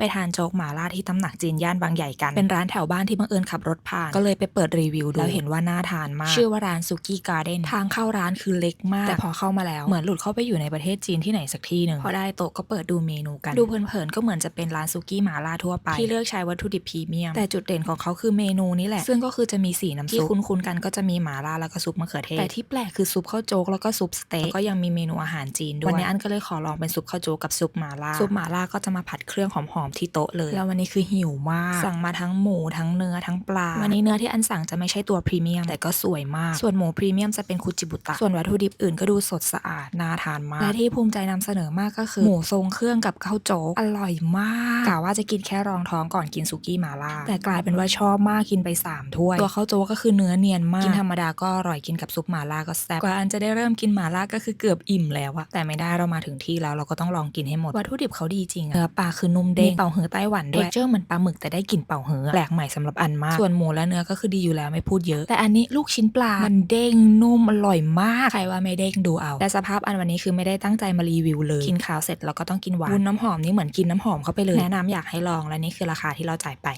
ไปทานโจ๊กหมาล่าที่ตำหนักจีนย่านบางใหญ่กัน เป็นร้านแถวบ้านที่บังเอิญขับรถผ่าน ก็เลยไปเปิดรีวิวดูแล้วเห็นว่าน่าทานมาก ชื่อว่าร้านซุกี้การ์เด้นทางเข้าร้านคือเล็กมาก แต่พอเข้ามาแล้ว เหมือนหลุดเข้าไปอยู่ในประเทศจีนที่ไหนสักที่หนึ่งพอได้โต๊ะก็เปิดดูเมนูกัน ดูเพลินๆก็เหมือนจะเป็นร้านซุกี้หมาล่าทั่วไปที่เลือกใช้วัตถุดิบพรีเมียมแต่จุดเด่นของเขาคือเมนูนี้แหละ ซึ่งก็คือจะมีสีน้ำซุปที่คุ้นๆกันก็จะมีหมาล่าแล้วก็ซุปมะเขือเทศแต่ที่แปลกคือซุปข้าวโจ๊กแล้วก็ซุปสเต๊กแล้วก็ยังมีเมนูอาหารจีนด้วยวันนี้อันก็เลยขอลองเป็นซุปข้าวโจ๊กกับซุปหมาล่าซุปหมาล่าก็จะมาผัดเครื่องหอมๆที่โต๊ะเลย แล้ววันนี้คือหิวมาก สั่งมาทั้งหมูทั้งเนื้อทั้งปลา วันนี้เนื้อที่อันสั่งจะไม่ใช่ตัวพรีเมียมแต่ก็สวยมาก ส่วนหมูพรีเมียมจะเป็นคุจิบุตะ ส่วนวัตถุดิบอื่นก็ดูสดสะอาดน่าทานมาก และที่ภูมิใจนำเสนอมากก็คือหมูทรงเครื่องกับข้าวโจ๊กอร่อยมากกะว่าจะกินแค่รองท้องก่อนกินสุกี้หมาล่าแต่กลายเป็นว่าชอบมากกินไปสามถ้วยตัวข้าวโจ๊กก็คือเนื้อเนียนมากกินธรรมดาก็อร่อยกินกับซุปหมาล่าก็แซ่บกว่าอันจะได้เริ่มกินหมาล่าก็คือเกือบอิ่มแล้วอะแต่ไม่ได้เรามาถึงที่แล้วเราก็ต้องลองกินให้หมดวัตถุดิบเขาดีจริงอะเนื้อปลาคือนุ่มเด้งมีเป่าหือไต้หวันด้วยเจอเหมือนปลาหมึกแต่ได้กลิ่นเป่าหือแปลกใหม่สำหรับอันมาก ส่วนหมูและเนื้อก็คือดีอยู่แล้วไม่พูดเยอะ แต่อันนี้ลูกชิ้นปลา มันเด้งนุ่มอร่อยมาก ใครว่าไม่เด้งดูเอา แต่สภาพอันวันนี้คือไม่ได้ตั้งใจมารีวิวเลย กินข้าวเสร็จเราก็ต้องกินหวานวุ้นน้ำหอมนี่เหมือนกินน้ำหอมเข้าไปเลย แนะนำอยากให้ลองและนี่คือราคาที่เราจ่ายไป